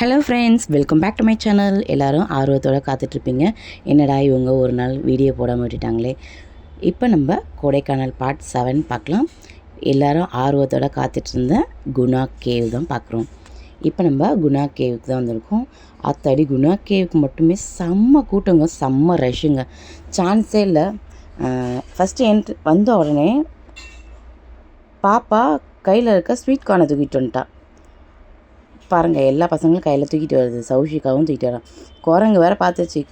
Hello friends welcome back to my channel எல்லோரும் ஆர்வத்தோடு காத்துட்ருப்பீங்க. என்னடா இவங்க ஒரு நாள் வீடியோ போடாமல் விட்டுட்டாங்களே? இப்போ நம்ம கொடைக்கானல் பார்ட் செவன் பார்க்கலாம். எல்லோரும் ஆர்வத்தோடு காத்துட்ருந்த குணா கேவ் தான் பார்க்குறோம். இப்போ நம்ம குணா கேவுக்கு தான் வந்திருக்கோம். அத்தடி குணா கேவுக்கு மட்டுமே செம்ம கூட்டங்க செம்ம ரஷ்ஷுங்க சான்ஸே இல்லை. ஃபஸ்ட்டு என்ட்ரு வந்த உடனே பாப்பா கையில் இருக்க ஸ்வீட் கார்னை தூக்கிட்டு வந்துட்டா. பாருங்கள் எல்லா பசங்களும் கையில் தூக்கிட்டு வருது. சௌஷிகாவும் தூக்கிட்டு வரான். குரங்கு வேறு பார்த்துச்சு.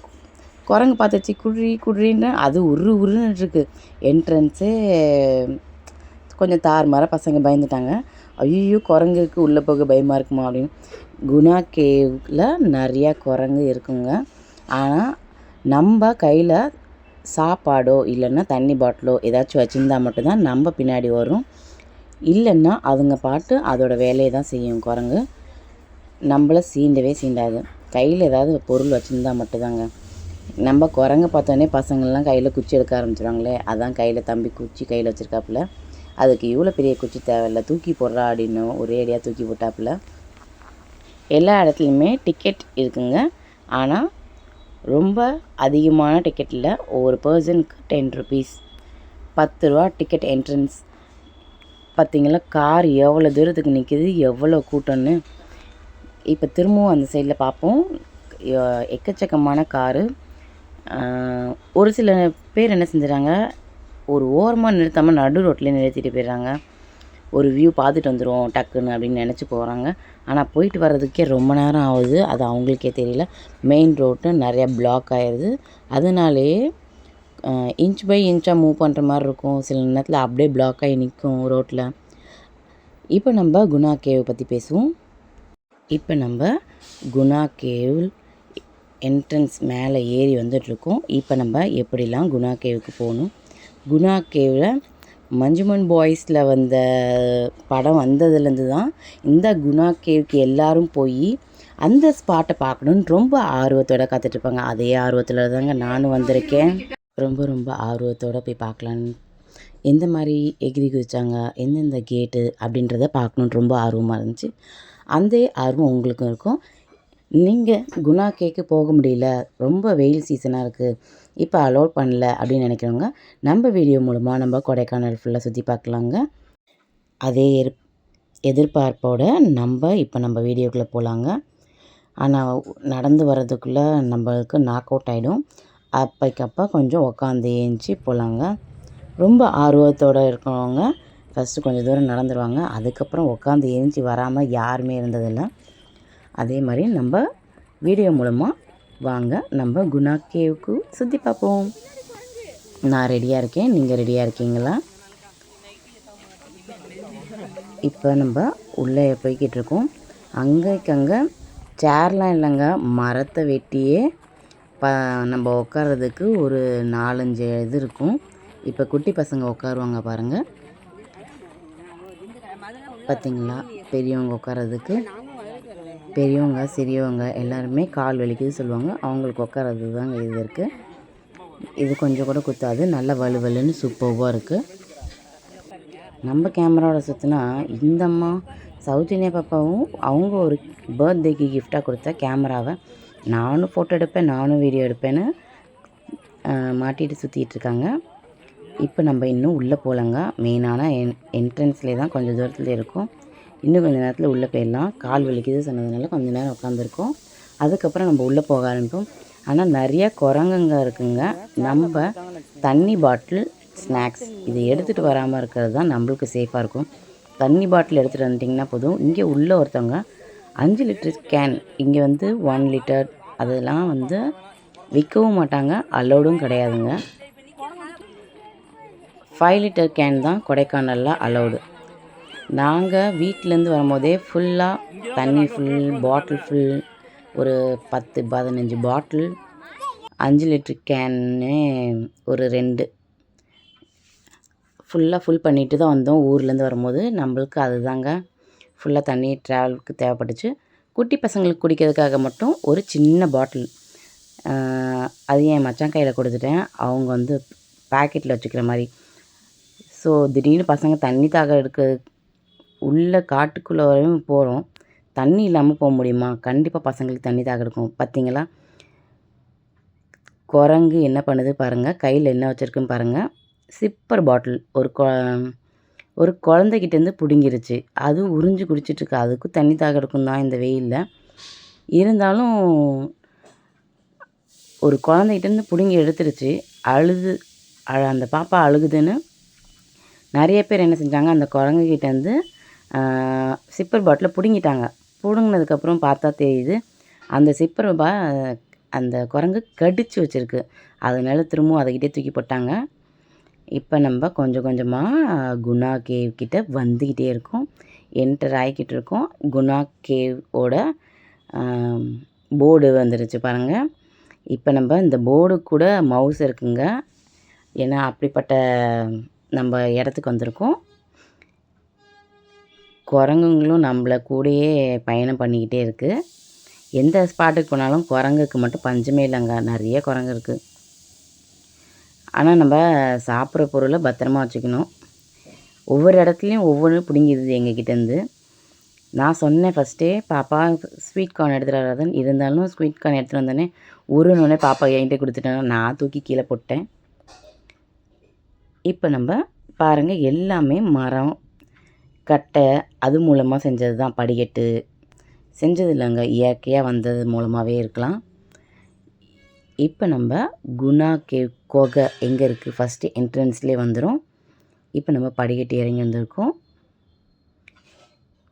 குரங்கு பார்த்துச்சு குட்ரி குட்ரின்னு அது உரு உருன்னு இருக்கு. என்ட்ரன்ஸே கொஞ்சம் தாறுமாற பசங்க பயந்துட்டாங்க. ஐயோ குரங்குக்கு உள்ளே போக பயமாக இருக்குமா அப்படின்னு. குணா கேவில் நிறையா குரங்கு இருக்குங்க. ஆனால் நம்ம கையில் சாப்பாடோ இல்லைன்னா தண்ணி பாட்டிலோ ஏதாச்சும் வச்சுருந்தா மட்டும்தான் நம்ம பின்னாடி வரும். இல்லைன்னா அதுங்க பாட்டு அதோட வேலையை தான் செய்யும் குரங்கு. நம்மள சீண்டவே சீண்டாது. கையில் ஏதாவது பொருள் வச்சுருந்தா மட்டும்தாங்க. நம்ம குரங்க பார்த்தோன்னே பசங்கள்லாம் கையில் குச்சி எடுக்க ஆரம்பிச்சிடுவாங்களே அதான் கையில் தம்பி குச்சி கையில் வச்சுருக்காப்புல. அதுக்கு இவ்வளோ பெரிய குச்சி தேவையில்ல தூக்கி போடுறா அப்படின்னு ஒரே அடியாக தூக்கி போட்டாப்புல. எல்லா இடத்துலையுமே டிக்கெட் இருக்குங்க. ஆனால் ரொம்ப அதிகமான டிக்கெட்டில் ஒவ்வொரு பர்சனுக்கு டென் ருபீஸ் பத்து ரூபா டிக்கெட் என்ட்ரன்ஸ் பார்த்திங்களா கார் எவ்வளோ தூரத்துக்கு நிற்கிது எவ்வளோ கூட்டம்னு. இப்போ திரும்பவும் அந்த சைடில் பார்ப்போம் எக்கச்சக்கமான காரு. ஒரு சில பேர் என்ன செஞ்சுறாங்க ஒரு ஓரமாக நிறுத்தாமல் நடு ரோட்லேயே நிறுத்திட்டு போயிடுறாங்க. ஒரு வியூ பார்த்துட்டு வந்துடுவோம் டக்குன்னு அப்படின்னு நினச்சி போகிறாங்க ஆனால் போயிட்டு வர்றதுக்கே ரொம்ப நேரம் ஆகுது. அது அவங்களுக்கே தெரியல. மெயின் ரோட்டு நிறையா பிளாக் ஆயிடுது அதனாலே இன்ச் பை இன்ச்சாக மூவ் பண்ணுற மாதிரி இருக்கும். சில நேரத்தில் அப்படியே பிளாக் ஆகி நிற்கும் ரோட்டில் இப்போ நம்ம குணா கேவை பற்றி பேசுவோம். இப்போ நம்ம குணா கேவ் என்ட்ரன்ஸ் மேலே ஏறி வந்துட்ருக்கோம் இப்போ நம்ம எப்படிலாம் குணா கேவுக்கு போகணும்? குணா கேவில் மஞ்சுமன் பாய்ஸில் வந்த படம் வந்ததுலேருந்து தான் இந்த குணா கேவுக்கு எல்லோரும் போய் அந்த ஸ்பாட்டை பார்க்கணுன்னு ரொம்ப ஆர்வத்தோடு காத்துட்ருப்பாங்க. அதே ஆர்வத்தில் தாங்க நானும் வந்திருக்கேன். ரொம்ப ரொம்ப ஆர்வத்தோடு போய் பார்க்கலான்னு. எந்த மாதிரி எகிரி குதிச்சாங்க? எந்தெந்த கேட்டு அப்படின்றத பார்க்கணுன்னு ரொம்ப ஆர்வமாக இருந்துச்சு. அந்த ஆர்வம் உங்களுக்கும் இருக்கும். நீங்கள் குணா கேக்கு போக முடியல. ரொம்ப வெயில் சீசனாக இருக்குது இப்போ அலோட் பண்ணல அப்படின்னு நினைக்கிறவங்க நம்ம வீடியோ மூலமாக நம்ம கொடைக்கானல் ஃபுல்லாக சுற்றி பார்க்கலாங்க. அதே எதிர்பார்ப்போட நம்ம இப்போ நம்ம வீடியோக்குள்ளே போகலாங்க ஆனால் நடந்து வர்றதுக்குள்ளே நம்மளுக்கு நாக் அவுட் ஆகிடும் அப்பைக்கப்போ கொஞ்சம் உக்காந்து ஏஞ்சி போகலாங்க ரொம்ப ஆர்வத்தோடு இருக்கிறவங்க ஃபஸ்ட்டு கொஞ்சம் தூரம் நடந்துருவாங்க. அதுக்கப்புறம் உட்காந்து எரிஞ்சு வராமல் யாருமே இருந்ததில்லை. அதே மாதிரி நம்ம வீடியோ மூலமாக வாங்க நம்ம குணா கேவுக்கு சுற்றி பார்ப்போம் நான் ரெடியாக இருக்கேன். நீங்கள் ரெடியாக இருக்கீங்களா? இப்போ நம்ம உள்ளே போய்கிட்டு இருக்கோம். அங்கேக்கு அங்கே சேர்லாம் இல்லைங்க. மரத்தை வெட்டியே ப நம்ம உட்காரதுக்கு ஒரு நாலஞ்சு இது இருக்கும். இப்போ குட்டி பசங்க உட்காருவாங்க பாருங்கள் பார்த்திங்களா பெரியவங்க உட்காரதுக்கு பெரியவங்க சிறியவங்க எல்லாருமே கால் வலிக்குது சொல்லுவாங்க. அவங்களுக்கு உட்காரது தாங்க இது இருக்குது இது கொஞ்சம் கூட குத்தாது. நல்லா வலுவலுன்னு சூப்பர்வாக இருக்குது நம்ம கேமராவோட சுற்றினா இந்த அம்மா சவுத் இந்தியா பாப்பாவும் அவங்க ஒரு பர்த்டேக்கு கிஃப்டாக கொடுத்த கேமராவை நானும் ஃபோட்டோ எடுப்பேன் நானும் வீடியோ எடுப்பேன்னு மாட்டிகிட்டு சுற்றிட்டு இருக்காங்க. இப்போ நம்ம இன்னும் உள்ளே போகலங்க. மெயினான என் என்ட்ரன்ஸ்லேயே தான் கொஞ்சம் தூரத்தில் இருக்கும். இன்னும் கொஞ்சம் நேரத்தில் உள்ளே போயிடலாம். கால் வலிக்குது சொன்னதுனால கொஞ்சம் நேரம் உட்காந்துருக்கோம் அதுக்கப்புறம் நம்ம உள்ளே போக ஆரம்பிப்போம். ஆனால் நிறைய குரங்குங்க இருக்குங்க. நம்ம தண்ணி பாட்டில் ஸ்நாக்ஸ் இது எடுத்துகிட்டு வராமல் இருக்கிறது தான் நம்மளுக்கு சேஃபாக இருக்கும். தண்ணி பாட்டில் எடுத்துகிட்டு வந்துட்டிங்கன்னா போதும். இங்கே உள்ளே ஒருத்தவங்க அஞ்சு லிட்டர் கேன் இங்கே வந்து ஒன் லிட்டர் அதெல்லாம் வந்து விற்கவும் மாட்டாங்க. அலோடும் கிடையாதுங்க. ஃபைவ் லிட்டர் கேன் தான் கொடைக்கானலில் அலௌடு நாங்கள் வீட்டிலேருந்து வரும்போதே ஃபுல்லாக தண்ணி ஃபுல் பாட்டில் ஃபுல் ஒரு பத்து பதினஞ்சு பாட்டில் அஞ்சு லிட்டர் கேன்னு ஒரு ரெண்டு. ஃபுல்லாக ஃபுல் பண்ணிட்டு தான் வந்தோம். ஊர்லேருந்து வரும்போது நம்மளுக்கு அதுதாங்க ஃபுல்லாக தண்ணி ட்ராவலுக்கு தேவைப்பட்டுச்சு. குட்டி பசங்களுக்கு குடிக்கிறதுக்காக மட்டும் ஒரு சின்ன பாட்டில் அது என் மச்சான் கையில் கொடுத்துட்டேன். அவங்க வந்து பேக்கெட்டில் வச்சுக்கிற மாதிரி. ஸோ திடீர்னு பசங்க தண்ணி தாக எடுக்க உள்ள காட்டுக்குள்ளே வரையும் போகிறோம் தண்ணி இல்லாமல் போக முடியுமா? கண்டிப்பாக பசங்களுக்கு தண்ணி தாக எடுக்கும் பார்த்தீங்களா குரங்கு என்ன பண்ணுது பாருங்கள் கையில் என்ன வச்சுருக்குன்னு பாருங்கள் சிப்பர் பாட்டில் ஒரு கொ ஒரு குழந்தைகிட்டேருந்து பிடுங்கிருச்சு. அது உறிஞ்சு குடிச்சிட்ருக்கு அதுக்கும் தண்ணி தாக எடுக்கும் தான் இந்த வெயிலில். இருந்தாலும் ஒரு குழந்தைகிட்டேருந்து பிடுங்கி எடுத்துருச்சு அழுது அழ அந்த பாப்பா அழுகுதுன்னு நிறைய பேர் என்ன செஞ்சாங்க அந்த குரங்குகிட்டேருந்து சிப்பர் பாட்டிலை பிடுங்கிட்டாங்க. பிடுங்கினதுக்கப்புறம் பார்த்தா தெரியுது அந்த சிப்பர் பா அந்த குரங்கு கடிச்சு வச்சுருக்கு. அதனால திரும்பவும் அதைக்கிட்டே தூக்கி போட்டாங்க. இப்போ நம்ம கொஞ்சம் கொஞ்சமாக குணா கேவ் கிட்ட வந்துக்கிட்டே இருக்கோம். என்டர் ஆகிக்கிட்டு இருக்கோம். குணா கேவோட போர்டு வந்துருச்சு பாருங்கள் இப்போ நம்ம இந்த போர்டு கூட மவுஸ் இருக்குங்க. ஏன்னா அப்படிப்பட்ட நம்ம இடத்துக்கு வந்திருக்கோம். குரங்குங்களும் நம்மளை கூடயே பயணம் பண்ணிக்கிட்டே இருக்குது எந்த ஸ்பாட்டுக்கு போனாலும் குரங்குக்கு மட்டும் பஞ்சமே இல்லைங்க. நிறைய குரங்கு இருக்குது ஆனால் நம்ம சாப்பிட்ற பொருளை பத்திரமா வச்சுக்கணும். ஒவ்வொரு இடத்துலையும் ஒவ்வொன்றும் பிடுங்கிடுது எங்ககிட்டேருந்து நான் சொன்னேன் ஃபஸ்ட்டே பாப்பா ஸ்வீட் கார்ன் எடுத்துகிட்டு வராதுன்னு இருந்தாலும் ஸ்வீட் கார்ன் எடுத்துகிட்டு வந்தோடனே உருனோடனே பாப்பா என்கிட்ட கொடுத்துட்டேன் நான் தூக்கி கீழே போட்டேன். இப்போ நம்ம பாருங்கள் எல்லாமே மரம் கட்டை அது மூலமாக செஞ்சது தான் படிக்கட்டு செஞ்சது இல்லைங்க இயற்கையாக வந்தது மூலமாகவே இருக்கலாம். இப்போ நம்ம குணா கே கொகை எங்கே இருக்குது ஃபஸ்ட்டு என்ட்ரன்ஸ்லேயே வந்துடும் இப்போ நம்ம படிக்கட்டு இறங்கி வந்திருக்கோம்.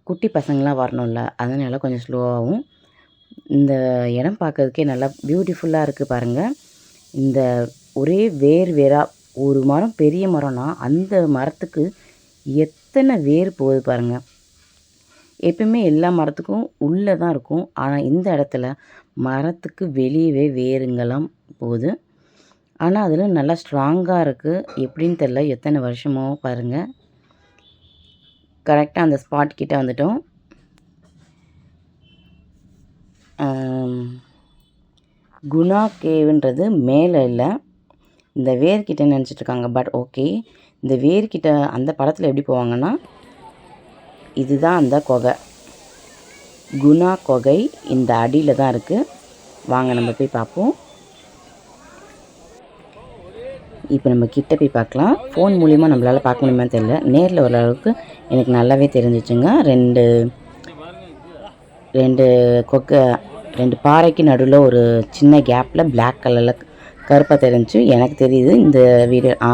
குட்டி பசங்களாம் வரணும்ல அதனால் கொஞ்சம் ஸ்லோவாகவும் இந்த இடம் பார்க்கறதுக்கே நல்லா பியூட்டிஃபுல்லாக இருக்குது பாருங்கள் இந்த ஒரே வேர் வேராக ஒரு மரம் பெரிய மரம்னா அந்த மரத்துக்கு எத்தனை வேர் போகுது பாருங்கள் எப்பயுமே எல்லா மரத்துக்கும் உள்ளே தான் இருக்கும். ஆனால் இந்த இடத்துல மரத்துக்கு வெளியவே வேருங்கெல்லாம் போகுது. ஆனால் அதில் நல்லா ஸ்ட்ராங்காக இருக்குது எப்படின்னு தெரில எத்தனை வருஷமோ பாருங்கள் கரெக்டாக அந்த ஸ்பாட் கிட்டே வந்துட்டோம். குணா கேவுன்றது மேலே இல்லை. இந்த வேர்கிட்ட நினச்சிட்ருக்காங்க. பட் ஓகே இந்த வேர்கிட்ட அந்த படத்தில் எப்படி போவாங்கன்னா இதுதான் அந்த கொகை. குணா கொகை இந்த அடியில் தான் இருக்குது வாங்க நம்ம போய் பார்ப்போம். இப்போ நம்ம கிட்ட போய் பார்க்கலாம். ஃபோன் மூலிமா நம்மளால் பார்க்க முடியுமா தெரியல. நேரில் வர அளவுக்கு எனக்கு நல்லாவே தெரிஞ்சிச்சுங்க. ரெண்டு ரெண்டு கொக்கை ரெண்டு பாறைக்கு நடுவில் ஒரு சின்ன கேப்பில் பிளாக் கலரில் கருப்பாக தெரிஞ்சு எனக்கு தெரியுது இந்த வீடியோ ஆ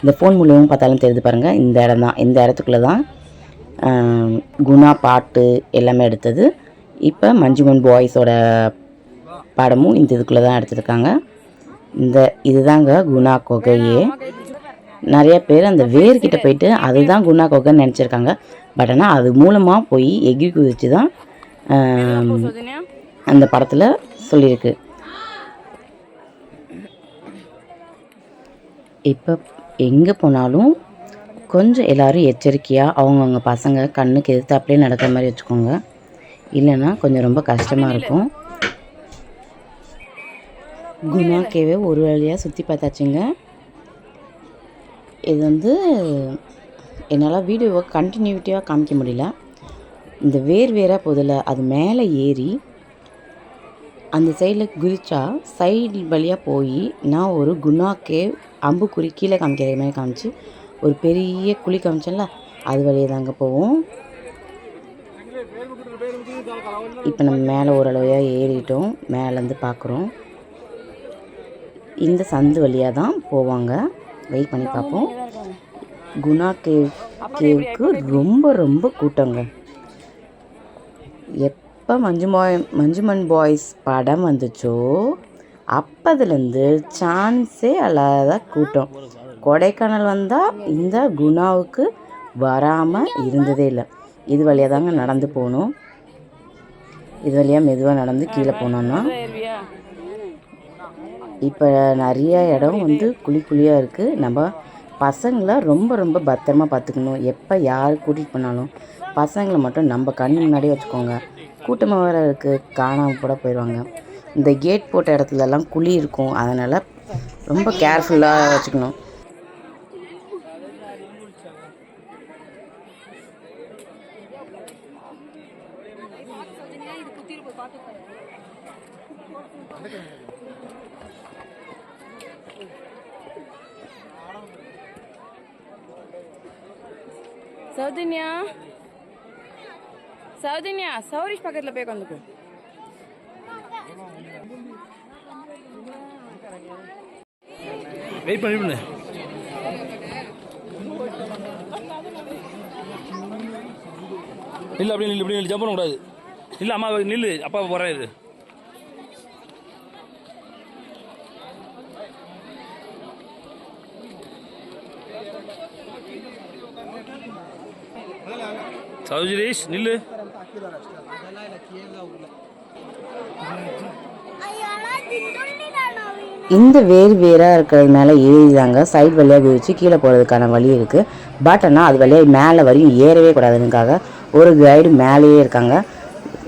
இந்த ஃபோன் மூலியமும் பார்த்தாலும் தெரியுது பாருங்கள் இந்த இடம் தான் இந்த இடத்துக்குள்ளே தான் குணா பாட்டு எல்லாமே எடுத்தது. இப்போ மஞ்சுமன் பாய்ஸோட படமும் இந்த இதுக்குள்ளே தான் எடுத்திருக்காங்க. இந்த இதுதாங்க குணா கொகையே. நிறைய பேர் அந்த வேர்கிட்ட போயிட்டு அதுதான் குணா கொகைன்னு நினச்சிருக்காங்க. பட் ஆனால் அது மூலமாக போய் எகிரி குதிச்சு தான் அந்த படத்தில் சொல்லியிருக்கு. இப்போ எங்கே போனாலும் கொஞ்சம் எல்லோரும் எச்சரிக்கையாக அவங்கவுங்க பசங்க கண்ணுக்கு எதிர்த்தாப்புலேயே நடக்கிற மாதிரி வச்சுக்கோங்க. இல்லைன்னா கொஞ்சம் ரொம்ப கஷ்டமாக இருக்கும். குணா கேவே ஒரு வழியாக சுற்றி பார்த்தாச்சுங்க. இது வந்து என்னால் வீடியோவை கண்டினியூட்டியாக காமிக்க முடியல. இந்த வேர் வேறாக போதில் அது மேலே ஏறி அந்த சைடில் குதிச்சா சைடு வழியாக போய் நான் ஒரு குணா கேவ் அம்புக்குறி கீழே காமிக்கிற மாதிரி காமிச்சு ஒரு பெரிய குழி காமிச்சேன்ல அது வழியே தாங்க போவோம். இப்போ நம்ம மேலே ஓரளவையாக ஏறிட்டோம். மேலேருந்து பார்க்குறோம் இந்த சந்து வழியாக தான் போவாங்க. வெயிட் பண்ணி பார்ப்போம் குணா கேவ் கேவுக்கு ரொம்ப ரொம்ப கூட்டங்க. எப்போ மஞ்சுமாய் மஞ்சுமன் பாய்ஸ் படம் வந்துச்சோ அப்போதுலேருந்து சான்ஸே அல்லாத கூட்டம். கொடைக்கானல் வந்தால் இந்த குணாவுக்கு வராமல் இருந்ததே இல்லை. இது வழியாக தாங்க நடந்து போகணும் இது வழியாக மெதுவாக நடந்து கீழே போனோன்னா இப்போ நிறைய இடம் வந்து குழி குழியாக இருக்குது நம்ம பசங்களை ரொம்ப ரொம்ப பத்திரமா பார்த்துக்கணும் எப்போ யார் கூட்டிகிட்டு போனாலும் பசங்களை மட்டும் நம்ம கண் முன்னாடியே வச்சுக்கோங்க. கூட்டமாக வேறு இருக்குது காணாமல் கூட போயிடுவாங்க இந்த கேட் போட்ட இடத்துலலாம் குழி இருக்கும். அதனால் ரொம்ப கேர்ஃபுல்லாக வச்சுக்கணும். சௌதன்யா? சௌதன்யா சௌரிஷ் பக்கத்தில் போய் உட்காந்துக்கோ வெயிட் பண்ணி பண்ணு நில்லு அப்படி நில்லு இப்படி நில்லு. ஜம்ப் பண்ணக்கூடாது. இல்லை அம்மா நில்லு. அப்பா போகிறாரு சௌஜிரேஷ் நில்லு. இந்த வேறு வேறாக இருக்கிறது மேலே ஏறிதாங்க சைடு வழியாக குதிச்சு கீழே போகிறதுக்கான வழி இருக்குது பட் ஆனால் அது வழியாக மேலே வரையும் ஏறவே கூடாதுனுக்காக ஒரு கைடு மேலேயே இருக்காங்க.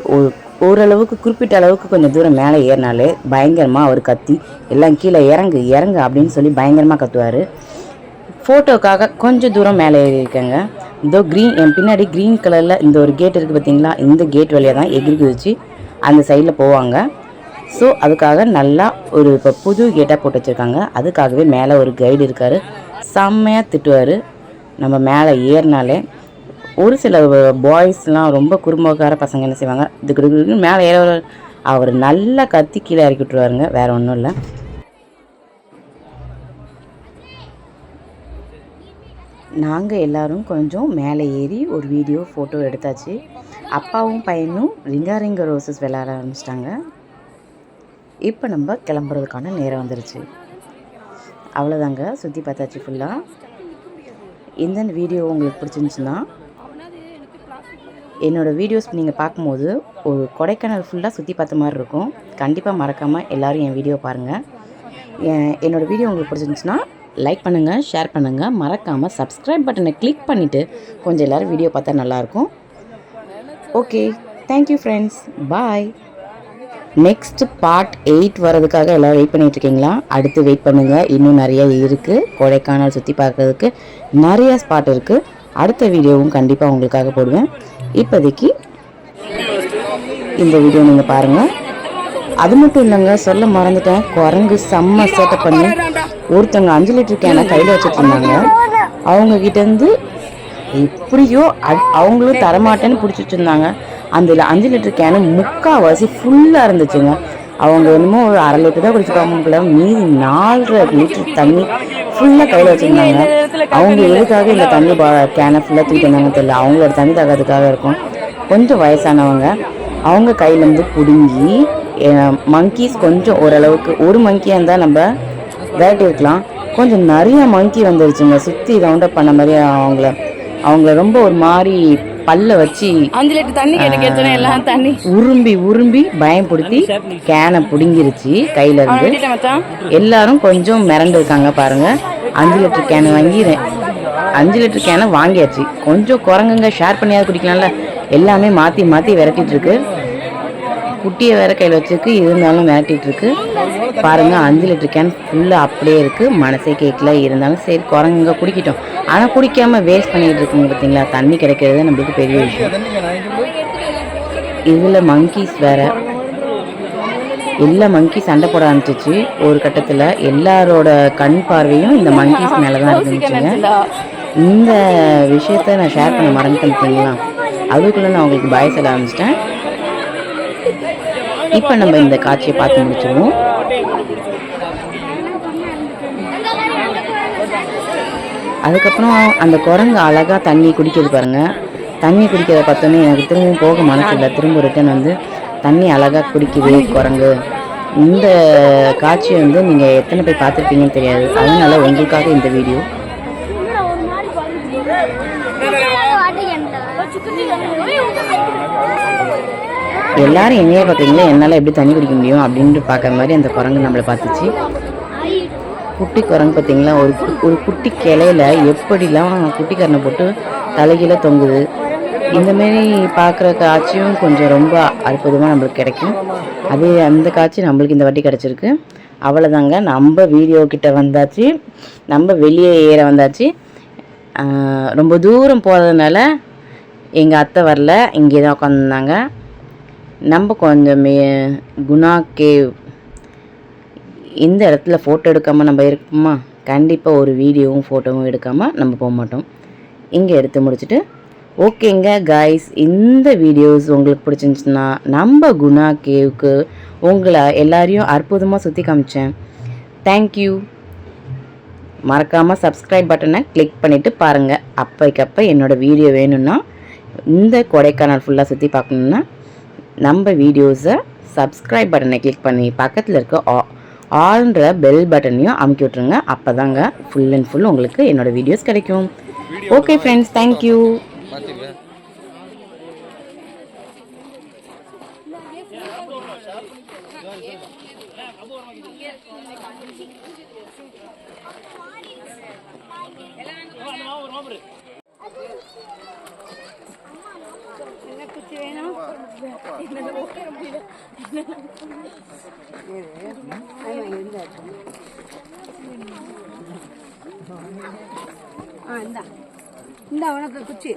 ஒரு- ஓரளவுக்கு குறிப்பிட்ட அளவுக்கு கொஞ்சம் தூரம் மேலே ஏறினாலே பயங்கரமாக அவர் கத்தி எல்லாம் கீழே இறங்கு இறங்கு அப்படின்னு சொல்லி பயங்கரமாக கத்துவார். ஃபோட்டோக்காக கொஞ்சம் தூரம் மேலே ஏறி இருக்கேங்க. இதோ க்ரீன் என் பின்னாடி க்ரீன் கலரில் இந்த ஒரு கேட் இருக்குது பார்த்தீங்களா? இந்த கேட் வழியாக தான் எகிரி குதிச்சு அந்த சைடில் போவாங்க. ஸோ அதுக்காக நல்லா ஒரு இப்போ புது கேட்டாக போட்டு வச்சுருக்காங்க. அதுக்காகவே மேலே ஒரு கைடு இருக்கார். செம்மையாக திட்டுவார். நம்ம மேலே ஏறினாலே ஒரு சில பாய்ஸ்லாம் ரொம்ப குறும்பக்கார பசங்க என்ன செய்வாங்க? இதுக்கு மேலே ஏற அவர் நல்லா கத்தி கீழே இறக்கி விட்ருவாருங்க வேறு ஒன்றும் இல்லை. நாங்கள் எல்லாரும் கொஞ்சம் மேலே ஏறி ஒரு வீடியோ ஃபோட்டோ எடுத்தாச்சு. அப்பாவும் பையனும் ரிங்கா ரிங்க ரோசஸ் விளையாட ஆரம்பிச்சிட்டாங்க. இப்போ நம்ம கிளம்புறதுக்கான நேரம் வந்துருச்சு. அவ்வளோதாங்க சுற்றி பார்த்தாச்சு ஃபுல்லாக இந்த வீடியோ உங்களுக்கு பிடிச்சிருந்துச்சுன்னா என்னோடய வீடியோஸ் நீங்கள் பார்க்கும்போது ஒரு கொடைக்கானல் ஃபுல்லாக சுற்றி பார்த்த மாதிரி இருக்கும். கண்டிப்பாக மறக்காமல் எல்லோரும் என் வீடியோ பாருங்கள் என்னோடய வீடியோ உங்களுக்கு பிடிச்சிருந்துச்சுன்னா லைக் பண்ணுங்கள் ஷேர் பண்ணுங்கள் மறக்காமல் சப்ஸ்கிரைப் பட்டனை கிளிக் பண்ணிவிட்டு கொஞ்சம் எல்லோரும் வீடியோ பார்த்தா நல்லாயிருக்கும் okay thank you friends bye next part eight வரதுக்காக எல்லோரும் வெயிட் பண்ணிகிட்ருக்கீங்களா அடுத்து வெயிட் பண்ணுங்கள் இன்னும் நிறைய இருக்குது கொடைக்கானல் சுற்றி பார்க்குறதுக்கு நிறைய ஸ்பாட் இருக்குது அடுத்த வீடியோவும் கண்டிப்பாக உங்களுக்காக போடுவேன். இப்போதைக்கு இந்த வீடியோ நீங்கள் பாருங்கள் அது மட்டும் இல்லைங்க சொல்ல மறந்துட்டேன். குரங்கு செம்ம சேட்டை பண்ணி ஒருத்தவங்க அஞ்சு லிட்டர் கேனை கையில் வச்சுட்டு இருந்தாங்க அவங்க கிட்டேருந்து எப்படியோ அவங்களும் தரமாட்டேன்னு பிடிச்சிட்டு இருந்தாங்க அந்த அஞ்சு லிட்டர் கேனு முக்கால்வாசி ஃபுல்லாக இருந்துச்சுங்க. அவங்க என்னமோ ஒரு அரை லிட்டர் தான் குடிச்சுப்பாங்க மீதி நாலரை லிட்டர் தண்ணி ஃபுல்லாக கையில் வச்சுருந்தாங்க. அவங்க எதுக்காக இந்த தண்ணி பா கேனை ஃபுல்லாக தூக்கிட்டு வந்தாங்க தெரியல. அவங்களோட தண்ணி தகத்துக்காக இருக்கும். கொஞ்சம் வயசானவங்க அவங்க கையிலேருந்து பிடுங்கி மங்கீஸ் கொஞ்சம் ஓரளவுக்கு ஒரு மங்கியாக இருந்தால் நம்ம விரட்டி இருக்கலாம். கொஞ்சம் நிறைய மங்கி வந்துருச்சுங்க. சுற்றி ரவுண்டப் பண்ண மாதிரி அவங்கள அவங்கள ரொம்ப ஒரு மாதிரி பல்ல வச்சு அஞ்சு லிட்டர் தண்ணி கேட்டு கேட்டோன்னே எல்லாம் தண்ணி. உரும்பி உரும்பி பயம்படுத்தி கேனை பிடுங்கிருச்சு கையில இருந்து. எல்லாரும் கொஞ்சம் மிரண்டு இருக்காங்க பாருங்க. அஞ்சு லிட்டர் கேனை வாங்கி அஞ்சு லிட்டர் கேனை வாங்கியாச்சு. கொஞ்சம் குரங்குங்க ஷேர் பண்ணியாவது குடிக்கலாம்ல. எல்லாமே மாற்றி மாற்றி விரட்டிட்டு இருக்கு. குட்டியை வேற கையில் வச்சிருக்கு. இருந்தாலும் விரட்டிட்டு இருக்கு. பாருங்க அஞ்சு லிட்டர் கேன் ஃபுல்லாக அப்படியே இருக்கு. மனசே கேட்கல இருந்தாலும் சரி குரங்குங்க குடிக்கட்டும். ஆனால் குடிக்காம வேஸ்ட் பண்ணிட்டு இருக்குங்க பார்த்தீங்களா தண்ணி கிடைக்கிறது நம்மளுக்கு பெரிய விஷயம். இதில் மங்கீஸ் வேற. எல்லா மங்கி சண்டை போட ஆரம்பிச்சிச்சு. ஒரு கட்டத்தில் எல்லாரோட கண் பார்வையும் இந்த மங்கீஸ் மேலே தான் இருந்துச்சுங்க. இந்த விஷயத்த நான் ஷேர் பண்ண மறந்துட்டேன் பார்த்தீங்களா அதுக்குள்ளே நான் உங்களுக்கு பாய் சொல்ல ஆரம்பிச்சிட்டேன் இப்போ நம்ம இந்த காட்சியை பார்த்து முடிச்சிருவோம். அதுக்கப்புறம் அந்த குரங்கு அழகாக தண்ணி குடிக்கிறது பாருங்கள் தண்ணி குடிக்கிறத பார்த்தோன்னே எனக்கு திரும்பவும் போக மனசு இல்லை திரும்ப ரிட்டன் வந்து தண்ணி அழகாக குடிக்குது குரங்கு. இந்த காட்சியை வந்து நீங்கள் எத்தனை பேர் பார்த்துருப்பீங்கன்னு தெரியாது. அதனால உங்களுக்காக இந்த வீடியோ எல்லாரும் என்னையே பார்க்குறீங்களே? என்னால் எப்படி தண்ணி குடிக்க முடியும் அப்படின்ட்டு பார்க்குற மாதிரி அந்த குரங்கு நம்மளை பார்த்துச்சு. குட்டி குரங்கு பார்த்தீங்களா? ஒரு ஒரு குட்டி கிளையில எப்படிலாம் குட்டிக்கரணை போட்டு தலைகீழ தொங்குது. இந்தமாரி பார்க்குற காட்சியும் கொஞ்சம் ரொம்ப அற்புதமாக நம்மளுக்கு கிடைக்கும். அதே அந்த காட்சி நம்மளுக்கு இந்த வாட்டி கிடச்சிருக்கு. அவ்வளோதாங்க நம்ம வீடியோ கிட்ட வந்தாச்சு. நம்ம வெளியே ஏற வந்தாச்சு. ரொம்ப தூரம் போகிறதுனால எங்கள் அத்தை வரல. இங்கே தான் உட்காந்துருந்தாங்க நம்ம கொஞ்சம் மே- குணா கேவ் இந்த இடத்துல ஃபோட்டோ எடுக்காமல் நம்ம இருப்போமா கண்டிப்பாக ஒரு வீடியோவும் ஃபோட்டோவும் எடுக்காமல் நம்ம போக மாட்டோம். இங்கே எடுத்து முடிச்சுட்டு ஓகேங்க காய்ஸ் இந்த வீடியோஸ் உங்களுக்கு பிடிச்சிருந்துச்சுன்னா நம்ம குணா கேவுக்கு உங்களை எல்லாரையும் அற்புதமாக சுற்றி காமிச்சேன். தேங்க்யூ மறக்காமல் சப்ஸ்கிரைப் பட்டனை கிளிக் பண்ணிவிட்டு பாருங்கள் அப்போக்கப்போ என்னோடய வீடியோ வேணும்னா இந்த கொடைக்கானல் ஃபுல்லாக சுற்றி பார்க்கணுன்னா நம்ம வீடியோஸை சப்ஸ்கிரைப் பட்டனை கிளிக் பண்ணி பக்கத்தில் இருக்க ஆ- ஆல்ன்ற பெல் பட்டனையும் அமுக்கி விட்ருங்க அப்போ தாங்க ஃபுல் அண்ட் ஃபுல் உங்களுக்கு என்னோடய வீடியோஸ் கிடைக்கும். ஓகே ஃப்ரெண்ட்ஸ் தேங்க்யூ இந்த. உனக்கு குச்சி.